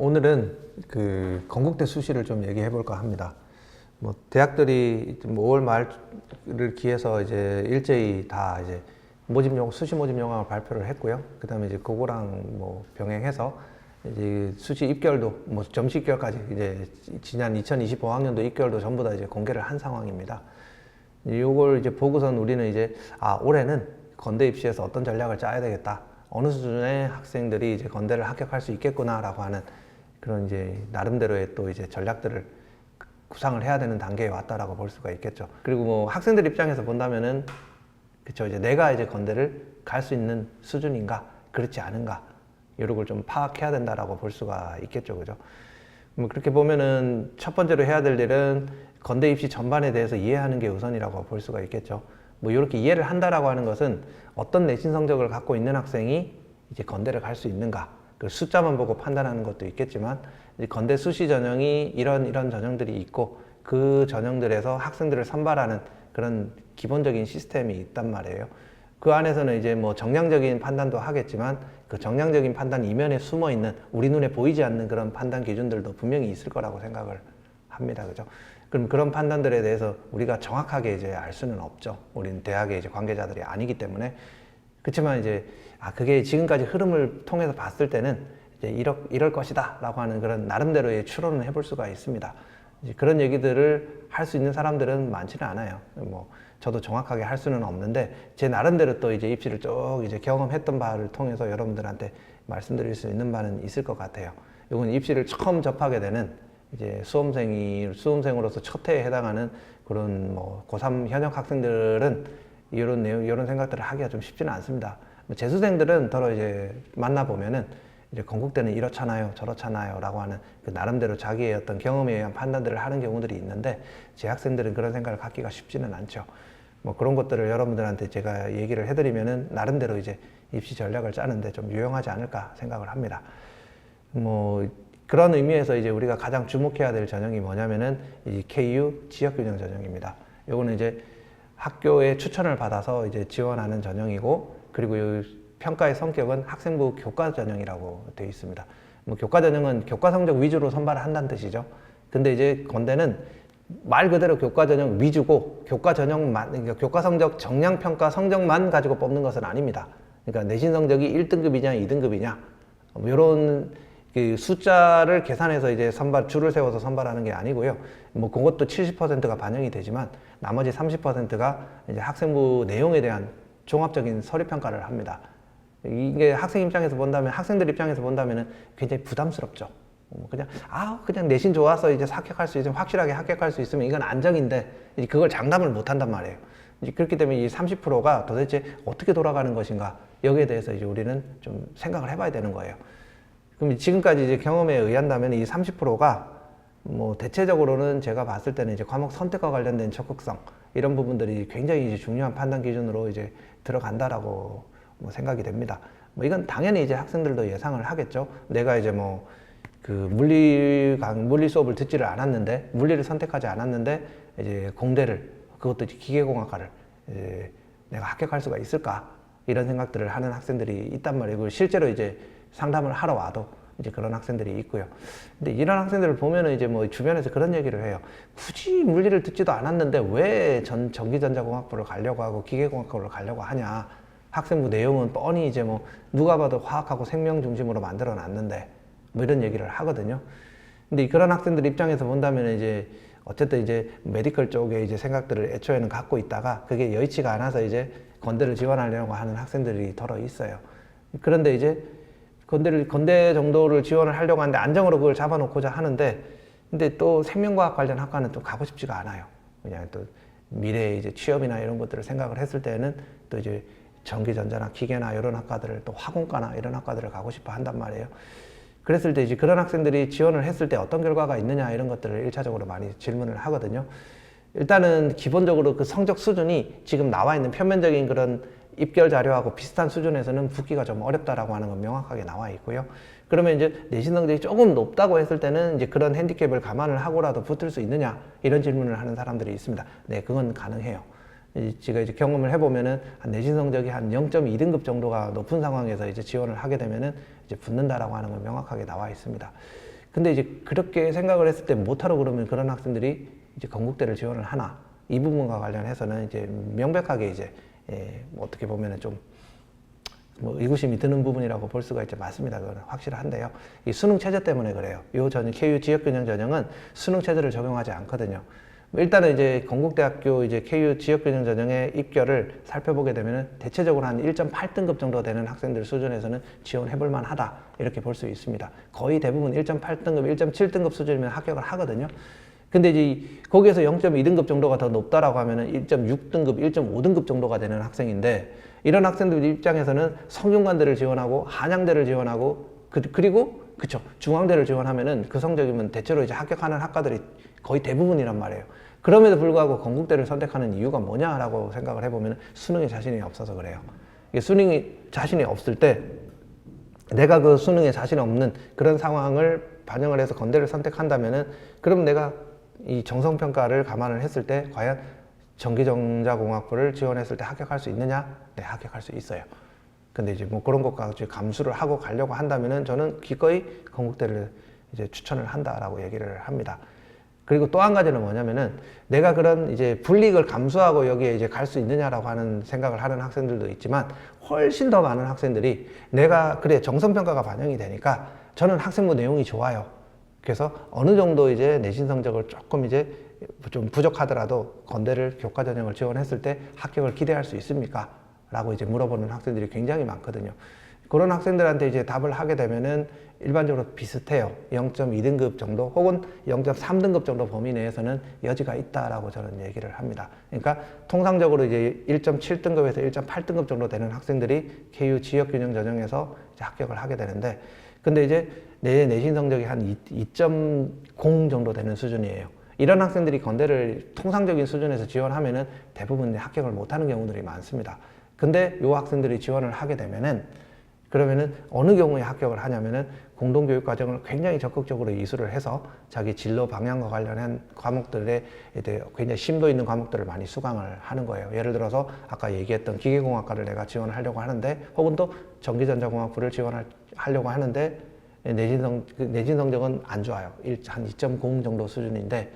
오늘은 그 건국대 수시를 좀 얘기해 볼까 합니다. 뭐 대학들이 뭐 5월 말을 기해서 이제 일제히 다 이제 모집 용 수시 모집 영향을 발표를 했고요. 그다음에 이제 그거랑 뭐 병행해서 이제 수시 입결도 뭐 점시 입결까지 이제 지난 2025학년도 입결도 전부 다 이제 공개를 한 상황입니다. 이걸 이제 보고선 우리는 이제 아 올해는 건대 입시에서 어떤 전략을 짜야 되겠다. 어느 수준의 학생들이 이제 건대를 합격할 수 있겠구나라고 하는 그런 이제 나름대로의 또 이제 전략들을 구상을 해야 되는 단계에 왔다라고 볼 수가 있겠죠. 그리고 뭐 학생들 입장에서 본다면은 그쵸 이제 내가 이제 건대를 갈 수 있는 수준인가 그렇지 않은가 이런 걸 좀 파악해야 된다라고 볼 수가 있겠죠, 그죠? 뭐 그렇게 보면은 첫 번째로 해야 될 일은 건대 입시 전반에 대해서 이해하는 게 우선이라고 볼 수가 있겠죠. 뭐 이렇게 이해를 한다라고 하는 것은 어떤 내신 성적을 갖고 있는 학생이 이제 건대를 갈 수 있는가 그 숫자만 보고 판단하는 것도 있겠지만 건대 수시 전형이 이런 이런 전형들이 있고 그 전형들에서 학생들을 선발하는 그런 기본적인 시스템이 있단 말이에요. 그 안에서는 이제 뭐 정량적인 판단도 하겠지만 그 정량적인 판단 이면에 숨어 있는 우리 눈에 보이지 않는 그런 판단 기준들도 분명히 있을 거라고 생각을 합니다. 그죠? 그럼 그런 판단들에 대해서 우리가 정확하게 이제 알 수는 없죠. 우리는 대학의 이제 관계자들이 아니기 때문에. 그렇지만 이제 아 그게 지금까지 흐름을 통해서 봤을 때는 이제 이럴, 이럴 것이다라고 하는 그런 나름대로의 추론을 해볼 수가 있습니다. 이제 그런 얘기들을 할 수 있는 사람들은 많지는 않아요. 뭐 저도 정확하게 할 수는 없는데 제 나름대로 또 이제 입시를 쭉 이제 경험했던 바를 통해서 여러분들한테 말씀드릴 수 있는 바는 있을 것 같아요. 이건 입시를 처음 접하게 되는 이제 수험생이 수험생으로서 첫 해에 해당하는 그런 뭐 고3 현역 학생들은 이런 내용 이런 생각들을 하기가 좀 쉽지는 않습니다. 뭐 재수생들은 더러 이제 만나 보면은 이제 건국대는 이렇잖아요, 저렇잖아요 라고 하는 그 나름대로 자기의 어떤 경험에 의한 판단들을 하는 경우들이 있는데 재학생들은 그런 생각을 갖기가 쉽지는 않죠. 뭐 그런 것들을 여러분들한테 제가 얘기를 해드리면은 나름대로 이제 입시 전략을 짜는데 좀 유용하지 않을까 생각을 합니다. 뭐 그런 의미에서 이제 우리가 가장 주목해야 될 전형이 뭐냐면은 이 KU 지역균형 전형입니다. 요거는 이제 학교의 추천을 받아서 이제 지원하는 전형이고 그리고 이 평가의 성격은 학생부 교과 전형이라고 되어 있습니다. 뭐 교과 전형은 교과 성적 위주로 선발을 한다는 뜻이죠. 근데 이제 건대는 말 그대로 교과 전형 위주고 교과 전형만 그러니까 교과 성적 정량 평가 성적만 가지고 뽑는 것은 아닙니다. 그러니까 내신 성적이 1등급이냐 2등급이냐 뭐 이런 그 숫자를 계산해서 이제 선발 줄을 세워서 선발하는 게 아니고요. 뭐 그것도 70%가 반영이 되지만 나머지 30%가 이제 학생부 내용에 대한 종합적인 서류 평가를 합니다. 이게 학생 입장에서 본다면 학생들 입장에서 본다면은 굉장히 부담스럽죠. 뭐 그냥 아 그냥 내신 좋아서 이제 합격할 수 있으면 확실하게 합격할 수 있으면 이건 안정인데 그걸 장담을 못 한단 말이에요. 그렇기 때문에 이 30%가 도대체 어떻게 돌아가는 것인가 여기에 대해서 이제 우리는 좀 생각을 해봐야 되는 거예요. 그럼 지금까지 이제 경험에 의한다면 이 30%가 뭐 대체적으로는 제가 봤을 때는 이제 과목 선택과 관련된 적극성 이런 부분들이 굉장히 이제 중요한 판단 기준으로 이제 들어간다라고 뭐 생각이 됩니다. 뭐 이건 당연히 이제 학생들도 예상을 하겠죠. 내가 이제 뭐 그 물리 강 물리 수업을 듣지를 않았는데 물리를 선택하지 않았는데 이제 공대를 그것도 이제 기계공학과를 이제 내가 합격할 수가 있을까 이런 생각들을 하는 학생들이 있단. 그리고 실제로 이제 상담을 하러 와도 이제 그런 학생들이 있고요. 근데 이런 학생들을 보면은 이제 뭐 주변에서 그런 얘기를 해요. 굳이 물리를 듣지도 않았는데 왜 전 전기전자공학부를 가려고 하고 기계공학부를 가려고 하냐. 학생부 내용은 뻔히 이제 뭐 누가 봐도 화학하고 생명 중심으로 만들어 놨는데 뭐 이런 얘기를 하거든요. 근데 그런 학생들 입장에서 본다면 이제 어쨌든 이제 메디컬 쪽에 이제 생각들을 애초에는 갖고 있다가 그게 여의치가 않아서 이제 건대를 지원하려고 하는 학생들이 더러 있어요. 그런데 이제 건대를 건대 정도를 지원을 하려고 하는데 안정으로 그걸 잡아놓고자 하는데 근데 또 생명과학 관련 학과는 또 가고 싶지가 않아요. 그냥 또 미래의 이제 취업이나 이런 것들을 생각을 했을 때는 또 이제 전기전자나 기계나 이런 학과들을 또 화공과나 이런 학과들을 가고 싶어 한단 말이에요. 그랬을 때 이제 그런 학생들이 지원을 했을 때 어떤 결과가 있느냐 이런 것들을 일차적으로 많이 질문을 하거든요. 일단은 기본적으로 그 성적 수준이 지금 나와 있는 표면적인 그런 입결 자료하고 비슷한 수준에서는 붙기가 좀 어렵다라고 하는 건 명확하게 나와 있고요. 그러면 이제 내신 성적이 조금 높다고 했을 때는 이제 그런 핸디캡을 감안을 하고라도 붙을 수 있느냐 이런 질문을 하는 사람들이 있습니다. 네, 그건 가능해요. 제가 이제 경험을 해보면은 한 내신 성적이 한 0.2등급 정도가 높은 상황에서 이제 지원을 하게 되면은 이제 붙는다라고 하는 건 명확하게 나와 있습니다. 근데 이제 그렇게 생각을 했을 때 못하러 그러면 그런 학생들이 이제 건국대를 지원을 하나 이 부분과 관련해서는 이제 명백하게 이제 예, 뭐 어떻게 보면은 좀뭐 의구심이 드는 부분이라고 볼 수가 있죠. 맞습니다. 그건 확실한데요. 이 수능 체제 때문에 그래요. 요 전형 KU 지역 균형 전형은 수능 체제를 적용하지 않거든요. 뭐 일단은 이제 건국대학교 이제 KU 지역균형 전형의 입결을 살펴보게 되면은 대체적으로 한 1.8등급 정도 되는 학생들 수준에서는 지원해볼 만하다 이렇게 볼 수 있습니다. 거의 대부분 1.8등급, 1.7등급 수준이면 합격을 하거든요. 근데 이제 이- 거기에서 0.2등급 정도가 더 높다라고 하면은 1.6등급, 1.5등급 정도가 되는 학생인데 이런 학생들 입장에서는 성균관대를 지원하고 한양대를 지원하고 그, 그리고 그쵸 중앙대를 지원하면은 그 성적이면 대체로 이제 합격하는 학과들이 거의 대부분이란 말이에요. 그럼에도 불구하고 건국대를 선택하는 이유가 뭐냐라고 생각을 해보면 수능에 자신이 없어서 그래요. 이게 수능이 자신이 없을 때 내가 그 수능에 자신 없는 그런 상황을 반영을 해서 건대를 선택한다면은 그럼 내가 이 정성평가를 감안을 했을 때 과연 전기전자공학부를 지원했을 때 합격할 수 있느냐? 네, 합격할 수 있어요. 근데 이제 뭐 그런 것까지 감수를 하고 가려고 한다면은 저는 기꺼이 건국대를 이제 추천을 한다라고 얘기를 합니다. 그리고 또 한 가지는 뭐냐면은 내가 그런 이제 불이익을 감수하고 여기에 이제 갈 수 있느냐라고 하는 생각을 하는 학생들도 있지만 훨씬 더 많은 학생들이 내가 그래 정성평가가 반영이 되니까 저는 학생부 내용이 좋아요. 그래서 어느 정도 이제 내신 성적을 조금 이제 좀 부족하더라도 건대를 교과 전형을 지원했을 때 합격을 기대할 수 있습니까? 라고 이제 물어보는 학생들이 굉장히 많거든요. 그런 학생들한테 이제 답을 하게 되면은 일반적으로 비슷해요. 0.2등급 정도 혹은 0.3등급 정도 범위 내에서는 여지가 있다라고 저는 얘기를 합니다. 그러니까 통상적으로 이제 1.7등급에서 1.8등급 정도 되는 학생들이 KU 지역균형 전형에서 합격을 하게 되는데 근데 이제 내 내신 성적이 한 2.0 정도 되는 수준이에요. 이런 학생들이 건대를 통상적인 수준에서 지원하면은 대부분 합격을 못하는 경우들이 많습니다. 근데 요 학생들이 지원을 하게 되면은 그러면은 어느 경우에 합격을 하냐면은 공동교육 과정을 굉장히 적극적으로 이수를 해서 자기 진로 방향과 관련한 과목들에 이제 굉장히 심도 있는 과목들을 많이 수강을 하는 거예요. 예를 들어서 아까 얘기했던 기계공학과를 내가 지원을 하려고 하는데 혹은 또 전기전자공학부를 지원하려고 하는데 내신 성그 내신 성적은 안 좋아요. 일- 한2.0 정도 수준인데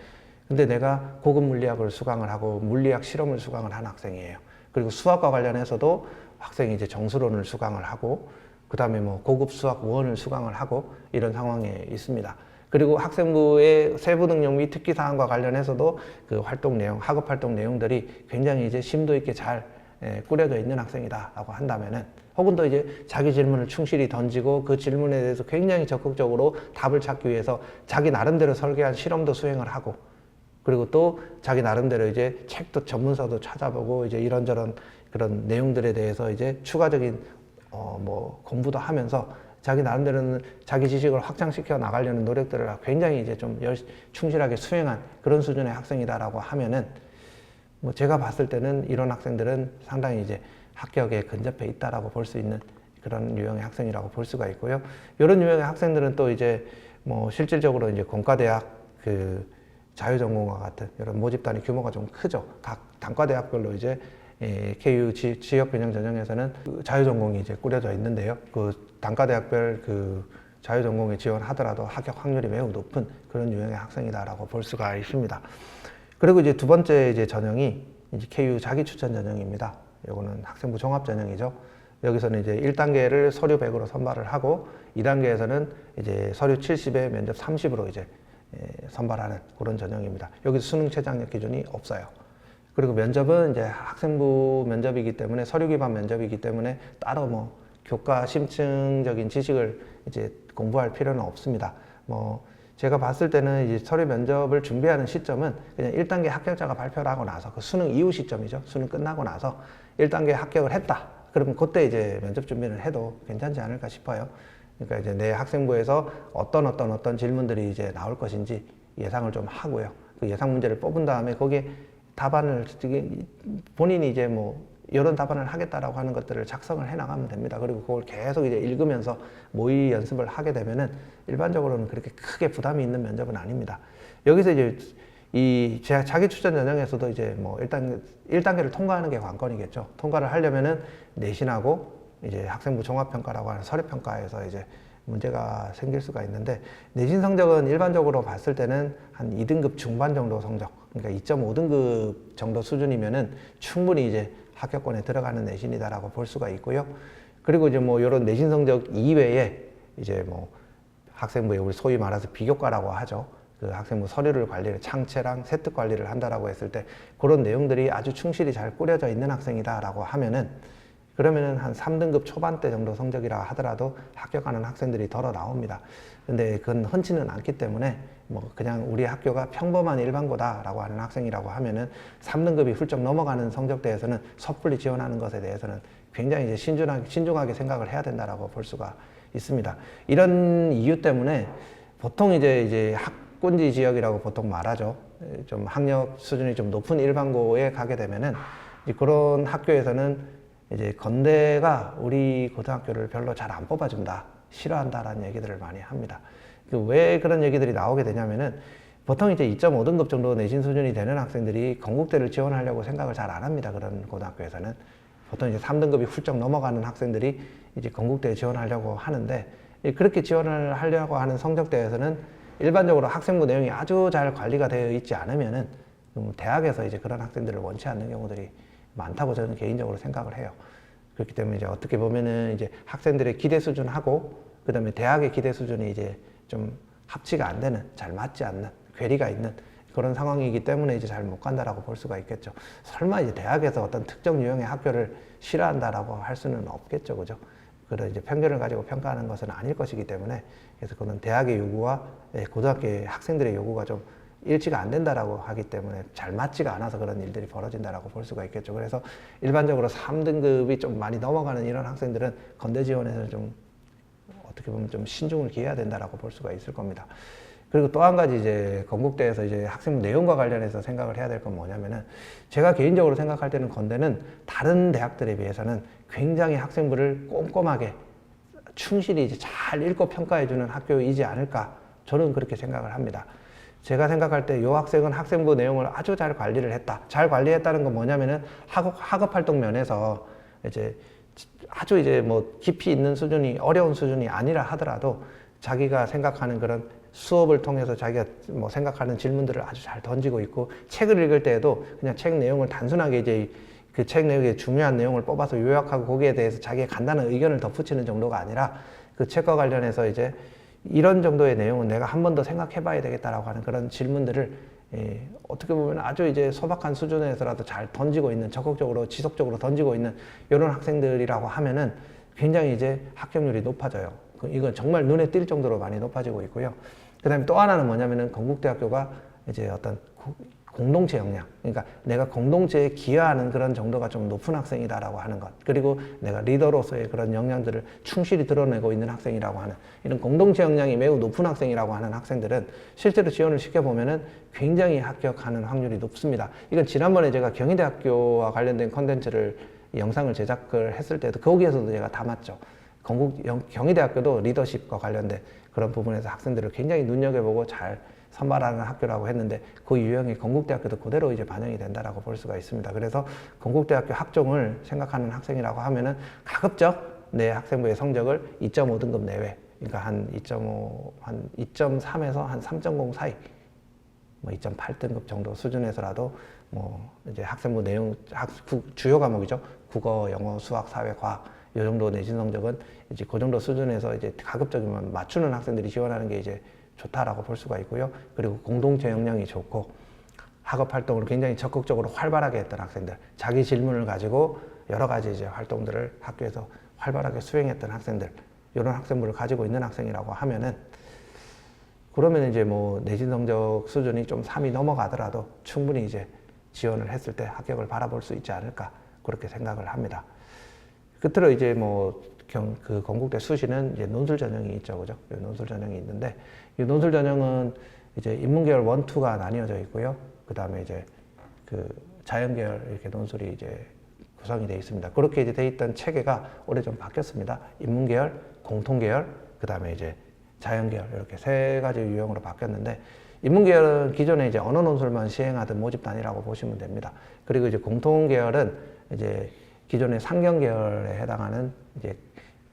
근데 내가 고급 물리학을 수강을 하고 물리학 실험을 수강을 한 학생이에요. 그리고 수학과 관련해서도 학생이 이제 정수론을 수강을 하고 그 다음에 뭐 고급 수학 원을 수강을 하고 이런 상황에 있습니다. 그리고 학생부의 세부 능력 및 특기 사항과 관련해서도 그 활동 내용, 학업 활동 내용들이 굉장히 이제 심도 있게 잘 예, 꾸려져 있는 학생이다라고 한다면은 혹은 또 이제 자기 질문을 충실히 던지고 그 질문에 대해서 굉장히 적극적으로 답을 찾기 위해서 자기 나름대로 설계한 실험도 수행을 하고 그리고 또 자기 나름대로 이제 책도 전문서도 찾아보고 이제 이런저런 그런 내용들에 대해서 이제 추가적인 어 뭐 공부도 하면서 자기 나름대로는 자기 지식을 확장시켜 나가려는 노력들을 굉장히 이제 좀 열, 충실하게 수행한 그런 수준의 학생이다라고 하면은 뭐 제가 봤을 때는 이런 학생들은 상당히 이제 합격에 근접해 있다라고 볼 수 있는 그런 유형의 학생이라고 볼 수가 있고요. 이런 유형의 학생들은 또 이제 뭐 실질적으로 이제 공과대학 그 자유전공과 같은 이런 모집 단위 규모가 좀 크죠. 각 단과대학별로 이제 예, KU 지, 지역균형 전형에서는 그 자유 전공이 이제 꾸려져 있는데요. 그 단과대학별 그 자유 전공에 지원하더라도 합격 확률이 매우 높은 그런 유형의 학생이다라고 볼 수가 있습니다. 그리고 이제 두 번째 이제 전형이 이제 KU 자기 추천 전형입니다. 요거는 학생부 종합 전형이죠. 여기서는 이제 1단계를 서류 100으로 선발을 하고 2단계에서는 이제 서류 70에 면접 30으로 이제 예, 선발하는 그런 전형입니다. 여기서 수능 최장력 기준이 없어요. 그리고 면접은 이제 학생부 면접이기 때문에 서류 기반 면접이기 때문에 따로 뭐 교과 심층적인 지식을 이제 공부할 필요는 없습니다. 뭐 제가 봤을 때는 이제 서류 면접을 준비하는 시점은 그냥 1단계 합격자가 발표를 하고 나서 그 수능 이후 시점이죠. 수능 끝나고 나서 1단계 합격을 했다. 그러면 그때 이제 면접 준비를 해도 괜찮지 않을까 싶어요. 그러니까 이제 내 학생부에서 어떤 어떤 어떤 질문들이 이제 나올 것인지 예상을 좀 하고요. 그 예상 문제를 뽑은 다음에 거기에 답안을 본인이 이제 뭐 이런 답안을 하겠다라고 하는 것들을 작성을 해 나가면 됩니다. 그리고 그걸 계속 이제 읽으면서 모의 연습을 하게 되면은 일반적으로는 그렇게 크게 부담이 있는 면접은 아닙니다. 여기서 이제 이 자- 자기 추천 전형에서도 이제 뭐 일단 1단계를 통과하는 게 관건이겠죠. 통과를 하려면은 내신하고 이제 학생부 종합평가라고 하는 서류평가에서 이제 문제가 생길 수가 있는데 내신 성적은 일반적으로 봤을 때는 한 2등급 중반 정도 성적, 그러니까 2.5등급 정도 수준이면은 충분히 이제 합격권에 들어가는 내신이다라고 볼 수가 있고요. 그리고 이제 뭐 이런 내신 성적 이외에 이제 뭐 학생부에 우리 소위 말해서 비교과라고 하죠. 그 학생부 서류를 관리를 창체랑 세특 관리를 한다라고 했을 때 그런 내용들이 아주 충실히 잘 꾸려져 있는 학생이다라고 하면은 그러면은 한 3등급 초반대 정도 성적이라 하더라도 합격하는 학생들이 덜어 나옵니다. 근데 그건 흔치는 않기 때문에 뭐 그냥 우리 학교가 평범한 일반고다라고 하는 학생이라고 하면은 3등급이 훌쩍 넘어가는 성적대에서는 섣불리 지원하는 것에 대해서는 굉장히 이제 신중하게, 신중하게 생각을 해야 된다라고 볼 수가 있습니다. 이런 이유 때문에 보통 이제 이제 학군지 지역이라고 보통 말하죠. 좀 학력 수준이 좀 높은 일반고에 가게 되면은 그런 학교에서는 이제 건대가 우리 고등학교를 별로 잘 안 뽑아준다, 싫어한다라는 얘기들을 많이 합니다. 그왜 그런 얘기들이 나오게 되냐면은 보통 이제 2.5등급 정도 내신 수준이 되는 학생들이 건국대를 지원하려고 생각을 잘 안 합니다. 그런 고등학교에서는 보통 이제 3등급이 훌쩍 넘어가는 학생들이 이제 건국대에 지원하려고 하는데 이 그렇게 지원을 하려고 하는 성적대에서는 일반적으로 학생부 내용이 아주 잘 관리가 되어 있지 않으면은 음, 대학에서 이제 그런 학생들을 원치 않는 경우들이 많다고 저는 개인적으로 생각을 해요. 그렇기 때문에 이제 어떻게 보면은 이제 학생들의 기대 수준하고 그다음에 대학의 기대 수준이 이제 좀 합치가 안 되는 잘 맞지 않는 괴리가 있는 그런 상황이기 때문에 이제 잘 못 간다라고 볼 수가 있겠죠. 설마 이제 대학에서 어떤 특정 유형의 학교를 싫어한다라고 할 수는 없겠죠, 그죠? 그런 이제 편견을 가지고 평가하는 것은 아닐 것이기 때문에 그래서 그는 대학의 요구와 예, 고등학교의 학생들의 요구가 좀 일치가 안 된다라고 하기 때문에 잘 맞지가 않아서 그런 일들이 벌어진다라고 볼 수가 있겠죠. 그래서 일반적으로 3등급이 좀 많이 넘어가는 이런 학생들은 건대 지원에서 좀 어떻게 보면 좀 신중을 기해야 된다라고 볼 수가 있을 겁니다. 그리고 또 한 가지 이제 건국대에서 이제 학생부 내용과 관련해서 생각을 해야 될 건 뭐냐면은 제가 개인적으로 생각할 때는 건대는 다른 대학들에 비해서는 굉장히 학생부를 꼼꼼하게 충실히 이제 잘 읽고 평가해주는 학교이지 않을까 저는 그렇게 생각을 합니다. 제가 생각할 때 이 학생은 학생부 내용을 아주 잘 관리를 했다. 잘 관리했다는 건 뭐냐면은 학업, 학업 활동 면에서 이제 아주 이제 뭐 깊이 있는 수준이 어려운 수준이 아니라 하더라도 자기가 생각하는 그런 수업을 통해서 자기가 뭐 생각하는 질문들을 아주 잘 던지고 있고 책을 읽을 때에도 그냥 책 내용을 단순하게 이제 그 책 내용의 중요한 내용을 뽑아서 요약하고 거기에 대해서 자기의 간단한 의견을 덧붙이는 정도가 아니라 그 책과 관련해서 이제 이런 정도의 내용은 내가 한 번 더 생각해 봐야 되겠다라고 하는 그런 질문들을 예, 어떻게 보면 아주 이제 소박한 수준에서라도 잘 던지고 있는 적극적으로 지속적으로 던지고 있는 이런 학생들이라고 하면은 굉장히 이제 합격률이 높아져요. 그 이건 정말 눈에 띌 정도로 많이 높아지고 있고요. 그다음에 또 하나는 뭐냐면은 건국대학교가 이제 어떤 고- 공동체 역량, 그러니까 내가 공동체에 기여하는 그런 정도가 좀 높은 학생이다라고 하는 것, 그리고 내가 리더로서의 그런 역량들을 충실히 드러내고 있는 학생이라고 하는 이런 공동체 역량이 매우 높은 학생이라고 하는 학생들은 실제로 지원을 시켜보면은 굉장히 합격하는 확률이 높습니다. 이건 지난번에 제가 경희대학교와 관련된 컨텐츠를 영상을 제작을 했을 때도 거기에서도 제가 담았죠. 건국 영- 경희대학교도 리더십과 관련된 그런 부분에서 학생들을 굉장히 눈여겨보고 잘 선발하는 학교라고 했는데 그 유형이 건국대학교도 그대로 이제 반영이 된다라고 볼 수가 있습니다. 그래서 건국대학교 학종을 생각하는 학생이라고 하면은 가급적 내 학생부의 성적을 2.5등급 내외, 그러니까 한 2.5, 한 2.3에서 한 3.0 사이, 뭐 2.8등급 정도 수준에서라도 뭐 이제 학생부 내용 학 구- 주요 과목이죠 국어, 영어, 수학, 사회, 과학 이 정도 내신 성적은 이제 그 정도 수준에서 이제 가급적이면 맞추는 학생들이 지원하는 게 이제 좋다라고 볼 수가 있고요. 그리고 공동체 역량이 좋고 학업 활동을 굉장히 적극적으로 활발하게 했던 학생들, 자기 질문을 가지고 여러 가지 이제 활동들을 학교에서 활발하게 수행했던 학생들, 이런 학생부를 가지고 있는 학생이라고 하면은 그러면 이제 뭐 내신 성적 수준이 좀 3이 넘어가더라도 충분히 이제 지원을 했을 때 합격을 바라볼 수 있지 않을까 그렇게 생각을 합니다. 끝으로 이제 뭐 경, 그 건국대 수시는 이제 논술 전형이 있죠, 그죠? 이 논술 전형이 있는데 이 논술 전형은 이제 인문계열 원, 투가 나뉘어져 있고요. 그 다음에 이제 그 자연계열 이렇게 논술이 이제 구성이 되어 있습니다. 그렇게 이제 돼 있던 체계가 올해 좀 바뀌었습니다. 인문계열, 공통계열, 그 다음에 이제 자연계열 이렇게 세 가지 유형으로 바뀌었는데 인문계열은 기존에 이제 언어 논술만 시행하던 모집 단위라고 보시면 됩니다. 그리고 이제 공통계열은 이제 기존의 상경 계열에 해당하는 이제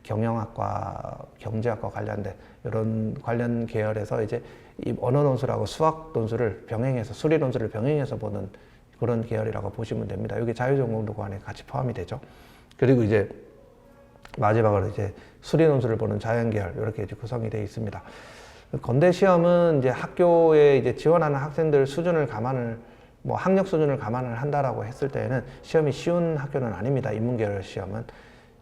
경영학과, 경제학과 관련된 이런 관련 계열에서 이제 이 언어 논술하고 수학 논술을 병행해서 수리 논술을 병행해서 보는 그런 계열이라고 보시면 됩니다. 여기 자유전공도 안에 같이 포함이 되죠. 그리고 이제 마지막으로 이제 수리 논술을 보는 자연 계열 이렇게 이제 구성이 되어 있습니다. 건대 시험은 이제 학교에 이제 지원하는 학생들 수준을 감안을 뭐 학력 수준을 감안을 한다라고 했을 때에는 시험이 쉬운 학교는 아닙니다. 인문계열 시험은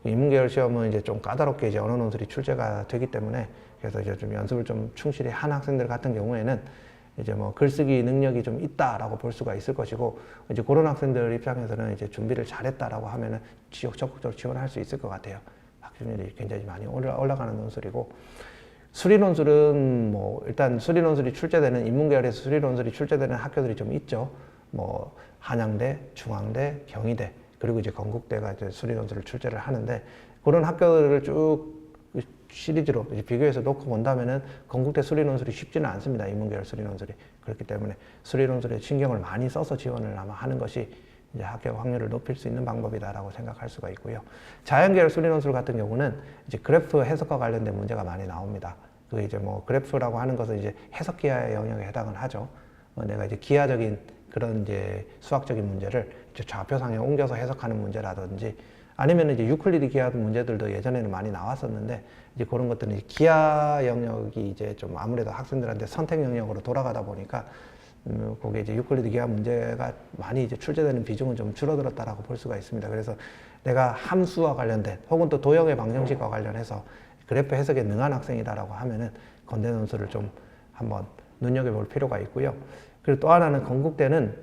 인문계열 시험은 이제 좀 까다롭게 이제 언어 논술이 출제가 되기 때문에 그래서 이제 좀 연습을 좀 충실히 한 학생들 같은 경우에는 이제 뭐 글쓰기 능력이 좀 있다라고 볼 수가 있을 것이고 이제 그런 학생들 입장에서는 이제 준비를 잘했다라고 하면은 지역 적극적으로 지원할 수 있을 것 같아요. 학습률이 굉장히 많이 올라, 올라가는 논술이고 수리 논술은 뭐 일단 수리 논술이 출제되는 인문계열에서 수리 논술이 출제되는 학교들이 좀 있죠. 뭐 한양대, 중앙대, 경희대 그리고 이제 건국대가 이제 수리 논술을 출제를 하는데 그런 학교들을 쭉 시리즈로 비교해서 놓고 본다면은 건국대 수리 논술이 쉽지는 않습니다. 인문계열 수리 논술이 그렇기 때문에 수리 논술에 신경을 많이 써서 지원을 아마 하는 것이 이제 합격 확률을 높일 수 있는 방법이다라고 생각할 수가 있고요. 자연계열 수리 논술 같은 경우는 이제 그래프 해석과 관련된 문제가 많이 나옵니다. 그 이제 뭐 그래프라고 하는 것은 이제 해석 기하의 영역에 해당을 하죠. 어, 내가 이제 기하적인 그런 이제 수학적인 문제를 이제 좌표상에 옮겨서 해석하는 문제라든지 아니면 이제 유클리드 기하 문제들도 예전에는 많이 나왔었는데 이제 그런 것들은 기하 영역이 이제 좀 아무래도 학생들한테 선택 영역으로 돌아가다 보니까 음, 거기에 이제 유클리드 기하 문제가 많이 이제 출제되는 비중은 좀 줄어들었다라고 볼 수가 있습니다. 그래서 내가 함수와 관련된 혹은 또 도형의 방정식과 관련해서 그래프 해석에 능한 학생이다라고 하면은 건대 논술을 좀 한번 눈여겨볼 필요가 있고요. 그리고 또 하나는 건국대는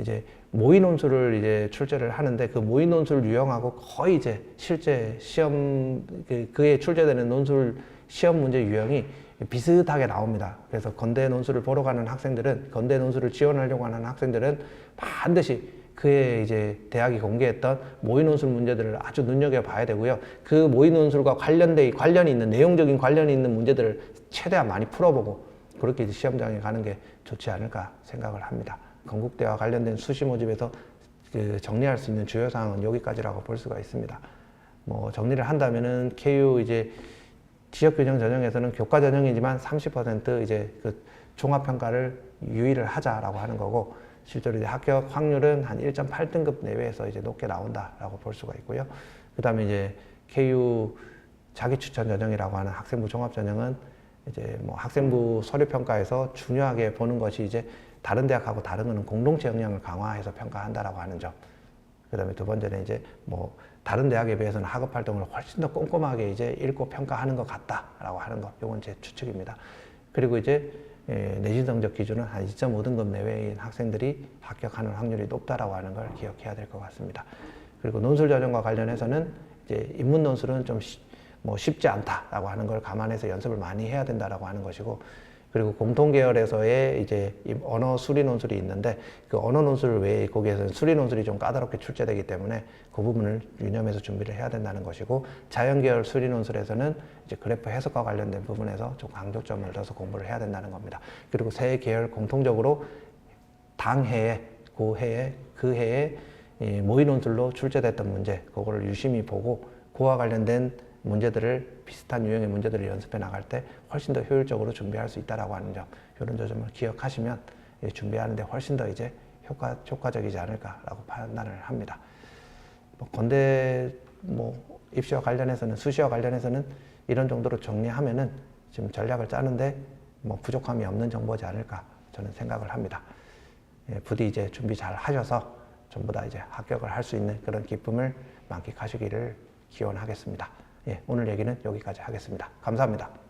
이제 모의 논술을 이제 출제를 하는데 그 모의 논술 유형하고 거의 이제 실제 시험 그- 그에 출제되는 논술 시험 문제 유형이 비슷하게 나옵니다. 그래서 건대 논술을 보러 가는 학생들은 건대 논술을 지원하려고 하는 학생들은 반드시 그의 이제 대학이 공개했던 모의 논술 문제들을 아주 눈여겨 봐야 되고요. 그 모의 논술과 관련돼 관련이 있는 내용적인 관련이 있는 문제들을 최대한 많이 풀어보고 그렇게 이제 시험장에 가는 게 좋지 않을까 생각을 합니다. 건국대와 관련된 수시 모집에서 그 정리할 수 있는 주요 사항은 여기까지라고 볼 수가 있습니다. 뭐 정리를 한다면은 KU 이제 지역 균형 전형에서는 교과 전형이지만 30% 이제 그 종합 평가를 유의를 하자라고 하는 거고 실제로 이제 합격 확률은 한 1.8등급 내외에서 이제 높게 나온다라고 볼 수가 있고요. 그다음에 이제 KU 자기 추천 전형이라고 하는 학생부 종합 전형은 이제 뭐 학생부 서류 평가에서 중요하게 보는 것이 이제 다른 대학하고 다른 거는 공동체 역량을 강화해서 평가한다라고 하는 점. 그다음에 두 번째는 이제 뭐 다른 대학에 비해서는 학업 활동을 훨씬 더 꼼꼼하게 이제 읽고 평가하는 것 같다라고 하는 것. 이건 제 추측입니다. 그리고 이제 예, 내신 성적 기준은 한 2.5등급 내외인 학생들이 합격하는 확률이 높다라고 하는 걸 기억해야 될 것 같습니다. 그리고 논술 전형과 관련해서는 이제 인문 논술은 좀 뭐 쉽지 않다라고 하는 걸 감안해서 연습을 많이 해야 된다라고 하는 것이고 그리고 공통 계열에서의 이제 이 언어 수리 논술이 있는데 그 언어 논술 외에 거기에서는 수리 논술이 좀 까다롭게 출제되기 때문에 그 부분을 유념해서 준비를 해야 된다는 것이고 자연 계열 수리 논술에서는 이제 그래프 해석과 관련된 부분에서 좀 강조점을 둬서 공부를 해야 된다는 겁니다. 그리고 세 계열 공통적으로 당해에 그 해에 그 해에 이 모의 논술로 출제됐던 문제 그거를 유심히 보고 그와 관련된 문제들을 비슷한 유형의 문제들을 연습해 나갈 때 훨씬 더 효율적으로 준비할 수 있다라고 하는 점 이런 점을 기억하시면 예, 준비하는데 훨씬 더 이제 효과 효과적이지 않을까라고 판단을 합니다. 뭐 건대 뭐 입시와 관련해서는 수시와 관련해서는 이런 정도로 정리하면은 지금 전략을 짜는데 뭐 부족함이 없는 정보지 않을까 저는 생각을 합니다. 예, 부디 이제 준비 잘 하셔서 전부 다 이제 합격을 할 수 있는 그런 기쁨을 만끽하시기를 기원하겠습니다. 예, 오늘 얘기는 여기까지 하겠습니다. 감사합니다.